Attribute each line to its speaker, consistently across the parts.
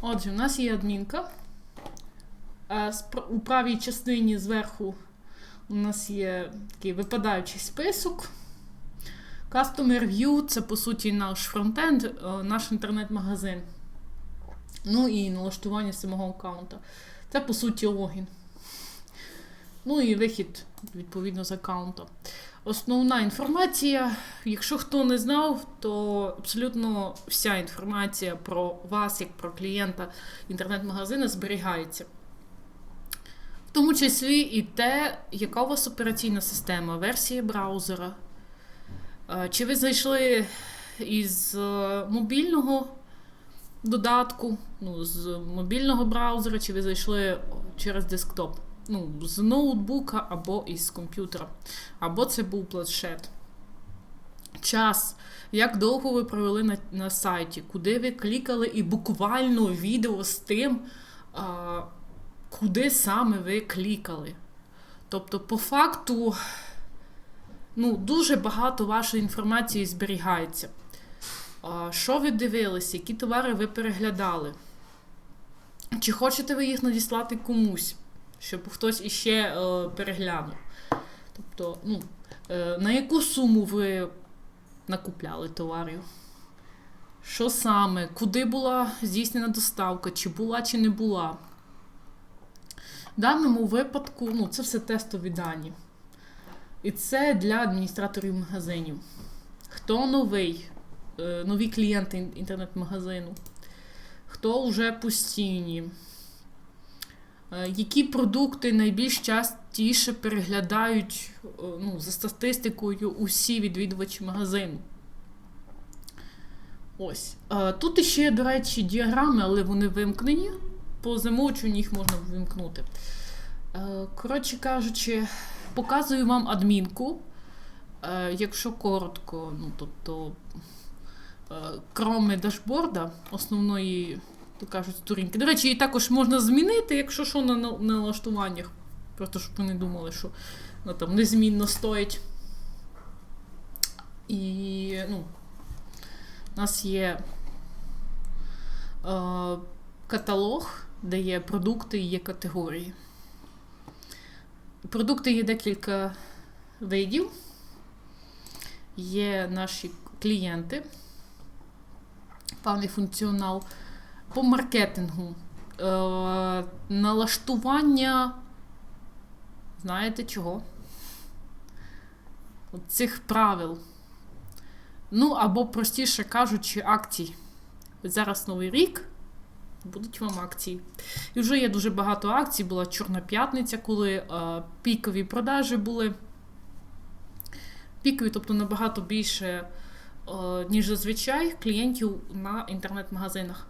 Speaker 1: Отже, у нас є адмінка. Пр- У правій частині зверху у нас є такий випадаючий список. Customer View це, по суті, наш фронтенд, е, наш інтернет-магазин. Ну і налаштування самого аккаунта. Це, по суті, логін. Ну і вихід, відповідно, з аккаунта. Основна інформація, якщо хто не знав, то абсолютно вся інформація про вас, як про клієнта інтернет-магазину, зберігається. В тому числі і те, яка у вас операційна система, версія браузера. Е, Чи ви зайшли із е, мобільного додатку, ну, з мобільного браузера, чи ви зайшли через десктоп? Ну, з ноутбука або із комп'ютера. Або це був планшет. Час. Як довго ви провели на, на сайті, куди ви клікали, і буквально відео з тим, а, куди саме ви клікали. Тобто, по факту, ну, дуже багато вашої інформації зберігається. А, що ви дивилися, які товари ви переглядали? Чи хочете ви їх надіслати комусь, щоб хтось іще е, переглянув? Тобто, ну, е, на яку суму ви накупляли товарів? Що саме? Куди була здійснена доставка? Чи була, чи не була? В даному випадку, ну, це все тестові дані. І це для адміністраторів магазинів. Хто новий, е, нові клієнти інтернет-магазину, хто вже постійні, які продукти найбільш частіше переглядають е, ну, за статистикою усі відвідувачі магазину. Ось. Е, Тут іще, до речі, діаграми, але вони вимкнені. По замовчуванню їх можна вимкнути. Е, Коротше кажучи, показую вам адмінку. Е, Якщо коротко, ну тобто, е, кроме дашборда, основної, то кажуть, сторінки. До речі, її також можна змінити, якщо що на на налаштуваннях. Просто щоб ви не думали, що вона там незмінно стоїть. І ну, у нас є е, каталог, де є продукти і є категорії. Продукти є декілька видів. Є наші клієнти, певний функціонал по маркетингу. Е, налаштування. Знаєте чого? От цих правил. Ну, або, простіше кажучи, акцій. Зараз новий рік, будуть вам акції. І вже є дуже багато акцій. Була Чорна п'ятниця, коли е, пікові продажі були. Пікові, тобто набагато більше, е, ніж зазвичай, клієнтів на інтернет-магазинах.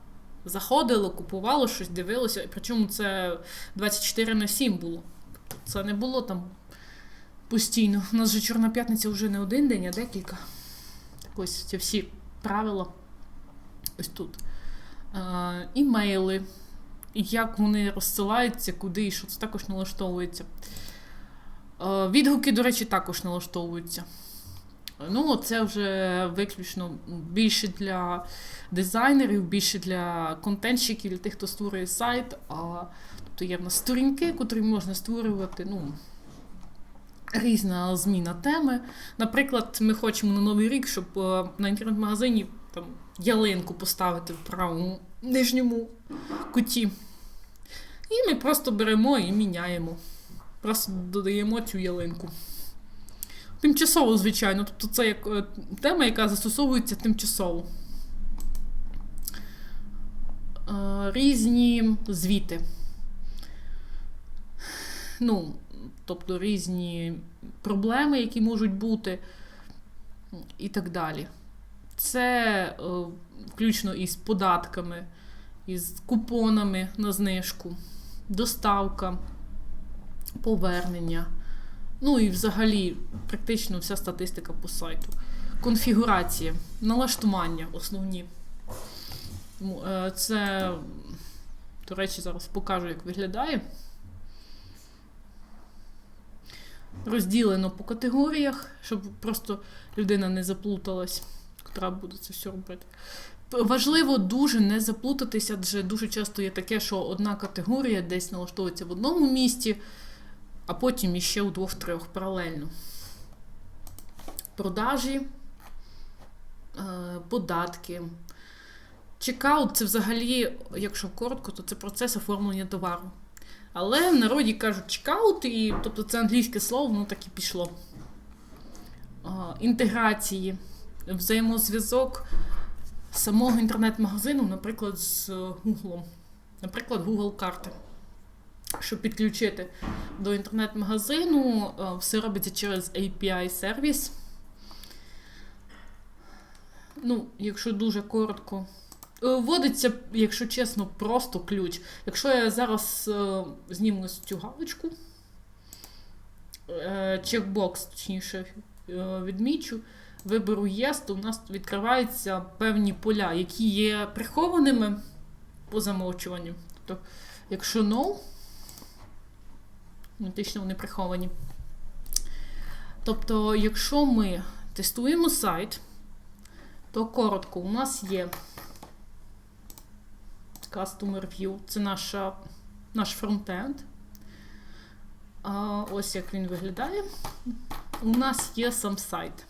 Speaker 1: Заходило, купувало щось, дивилося, причому це 24 на 7 було. Це не було там постійно. У нас же Чорна п'ятниця вже не один день, а декілька. Так ось ці всі правила ось тут. Імейли, як вони розсилаються, куди і що це також налаштовується. Відгуки, до речі, також налаштовуються. Ну, це вже виключно більше для дизайнерів, більше для контентщиків, для тих, хто створює сайт. А, тобто є в нас сторінки, котрі можна створювати. Ну, різна зміна теми. Наприклад, ми хочемо на Новий рік, щоб е, на інтернет-магазині там, ялинку поставити в правому нижньому куті. І ми просто беремо і міняємо. Просто додаємо цю ялинку. Тимчасово, звичайно. Тобто це як е, тема, яка застосовується тимчасово. Е, Різні звіти. Ну, тобто різні проблеми, які можуть бути, і так далі. Це е, включно із податками, із купонами на знижку, доставка, повернення. Ну і взагалі практично вся статистика по сайту. Конфігурація, налаштування основні. Е, Це, до речі, зараз покажу, як виглядає. Розділено по категоріях, щоб просто людина не заплуталась, котра буде це все робити. Важливо дуже не заплутатися, адже дуже часто є таке, що одна категорія десь налаштовується в одному місці, а потім іще у двох-трьох паралельно. Продажі, е, податки. Чекаут це взагалі, якщо коротко, то це процес оформлення товару. Але в народі кажуть чекаут, і тобто це англійське слово, воно так і пішло. Е, Інтеграції, взаємозв'язок самого інтернет-магазину, наприклад, з Google. Наприклад, Google карти. Щоб підключити до інтернет-магазину, е, все робиться через API-сервіс. Ну, якщо дуже коротко. Е, Вводиться, якщо чесно, просто ключ. Якщо я зараз е, зніму цю галочку, е, чекбокс, точніше, е, відмічу, виберу Yes, то у нас відкриваються певні поля, які є прихованими по замовчуванню. Тобто, якщо no, автоматично вони приховані. Тобто, якщо ми тестуємо сайт, то коротко, у нас є Customer View, це наша, наш фронтенд. Ось як він виглядає. У нас є сам сайт.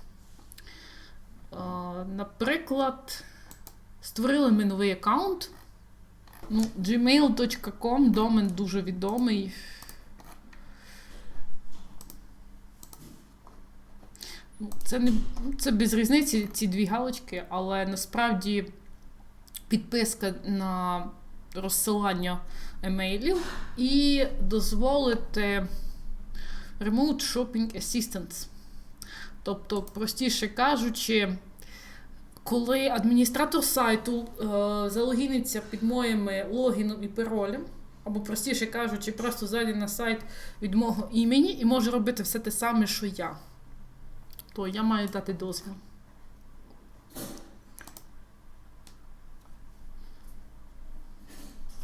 Speaker 1: Наприклад, створили ми новий аккаунт. Ну, gmail.com домен дуже відомий. Ну, Це не це без різниці, ці дві галочки, але насправді підписка на розсилання емейлів і дозволити Remote Shopping Assistance. Тобто, простіше кажучи, коли адміністратор сайту е, залогіниться під моїми логіном і паролем, або, простіше кажучи, просто зайде на сайт від мого імені і може робити все те саме, що я, то я маю дати дозвіл.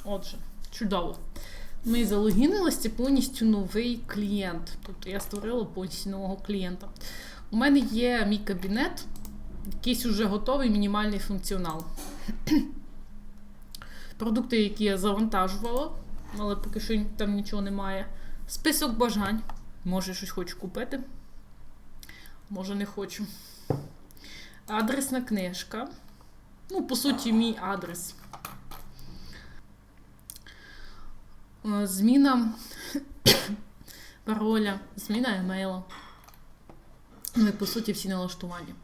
Speaker 1: Отже, чудово. Ми залогінилися повністю новий клієнт. Тобто я створила повністю нового клієнта. У мене є мій кабінет, якийсь уже готовий мінімальний функціонал. Продукти, які я завантажувала, але поки що там нічого немає. Список бажань. Може, щось хочу купити. Може, не хочу. Адресна книжка. Ну, по суті, мій адрес. Е, Зміна пароля, зміна емейла. Ну і по суті всі налаштування.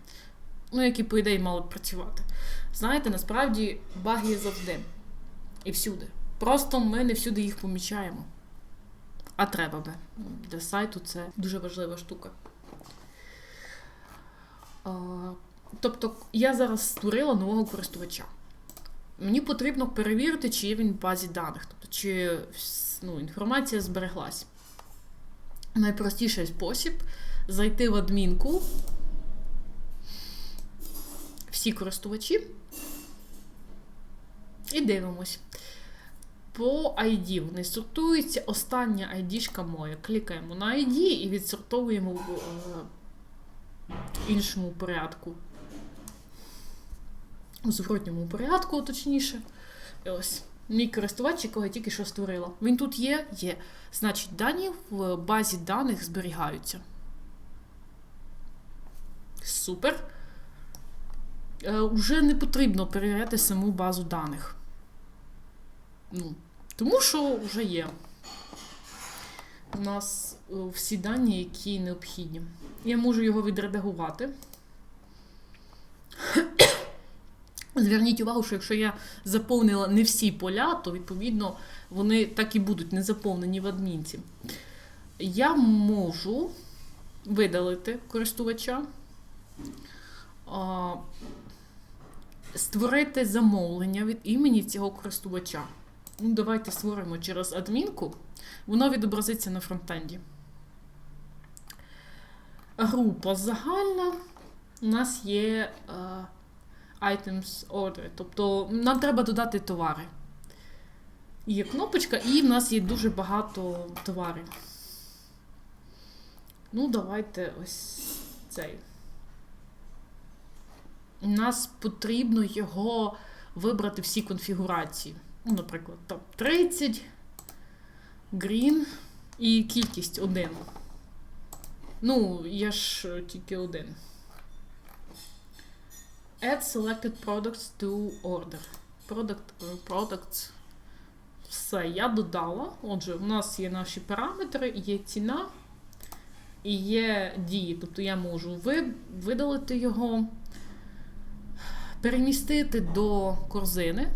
Speaker 1: Ну, які, по ідеї, мали б працювати. Знаєте, насправді баги є завжди. І всюди. Просто ми не всюди їх помічаємо. А треба би. Для сайту це дуже важлива штука. Тобто, я зараз створила нового користувача. Мені потрібно перевірити, чи є він в базі даних, тобто чи ну, інформація збереглась. Найпростіший спосіб зайти в адмінку. Всі користувачі. І дивимось. По ID вони сортуються. Остання ID-шка моя. Клікаємо на ID і відсортовуємо е, іншому порядку у зворотньому порядку, точніше. І ось мій користувач, якого я тільки що створила. Він тут є? Є. Значить, дані в базі даних зберігаються. Супер. Е, Уже не потрібно перевіряти саму базу даних. Ну, Тому що вже є. У нас е, всі дані, які необхідні. Я можу його відредагувати. Зверніть увагу, що якщо я заповнила не всі поля, то відповідно вони так і будуть не заповнені в адмінці. Я можу видалити користувача, створити замовлення від імені цього користувача. Ну, Давайте створимо через адмінку, воно відобразиться на фронтенді. Група загальна. У нас є. Items Order. Тобто нам треба додати товари. Є кнопочка, і в нас є дуже багато товарів. Ну, давайте ось цей. У нас потрібно його вибрати всі конфігурації. Ну, наприклад, там 30, green і кількість 1. Ну, є ж е, тільки один. Add selected products to order. Product, е, products. Все, я додала. Отже, у нас є наші параметри, є ціна і є дії. Тобто я можу видалити його, перемістити до корзини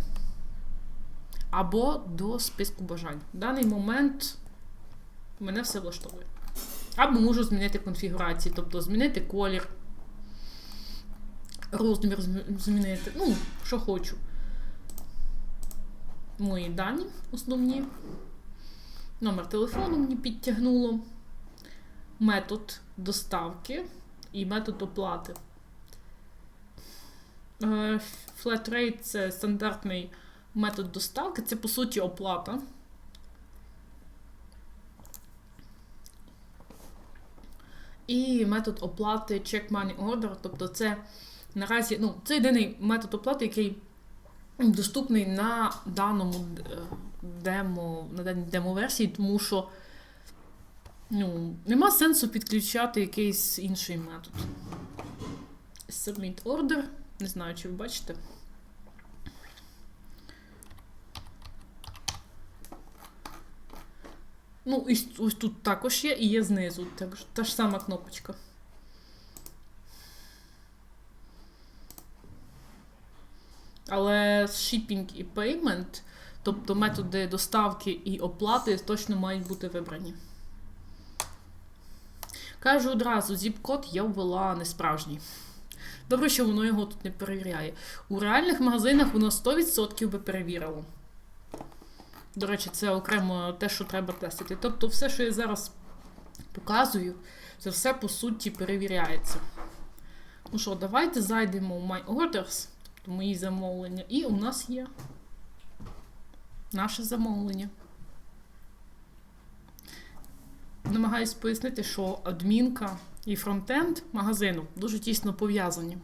Speaker 1: або до списку бажань. В даний момент мене все влаштовує. Або можу змінити конфігурації, тобто змінити колір, розмір змінити. Ну, що хочу. Мої дані основні. Номер телефону мені підтягнуло. Метод доставки і метод оплати. Е, Flat rate це стандартний метод доставки, це по суті оплата. І метод оплати Check Money Order, тобто це наразі ну, це єдиний метод оплати, який доступний на даному е, демо, на даній демо-версії, тому що ну, нема сенсу підключати якийсь інший метод. Submit order. Не знаю, чи ви бачите. Ну, і ось тут також є, і є знизу. Так, та ж сама кнопочка. Але shipping і payment, тобто методи доставки і оплати, точно мають бути вибрані. Кажу одразу, зіп-код я ввела несправжній. Добре, що воно його тут не перевіряє. У реальних магазинах воно 100% би перевірило. До речі, це окремо те, що треба тестити. Тобто, все, що я зараз показую, це все по суті перевіряється. Ну що, давайте зайдемо в My Orders, тобто мої замовлення, і у нас є наше замовлення. Намагаюсь пояснити, що адмінка і фронтенд магазину дуже тісно пов'язані.